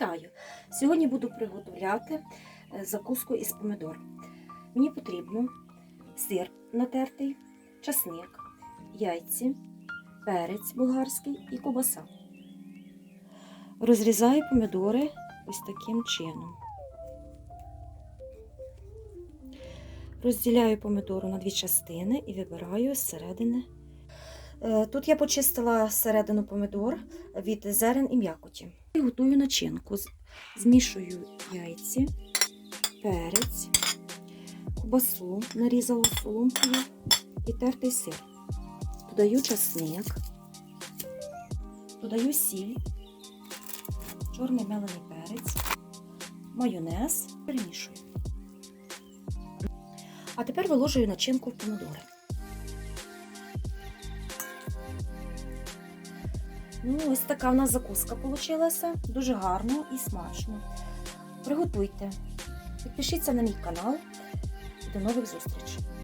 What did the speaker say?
Вітаю! Сьогодні буду приготувати е, закуску із помидор. Мені потрібно сир натертий, часник, яйці, перець болгарський і ковбаса. Розрізаю помидори ось таким чином. Розділяю помидору на дві частини і вибираю з середини. Е, Тут я почистила середину помидор від зерен і м'якоті. І готую начинку. Змішую яйці, перець, кубасу нарізала соломкою і тертий сир. Додаю часник, додаю сіль, чорний мелений перець, майонез, перемішую. А тепер виложую начинку в помидори. Ну, ось така в нас закуска вийшла. Дуже гарно і смачно. Приготуйте. Підпишіться на мій канал. До нових зустрічей!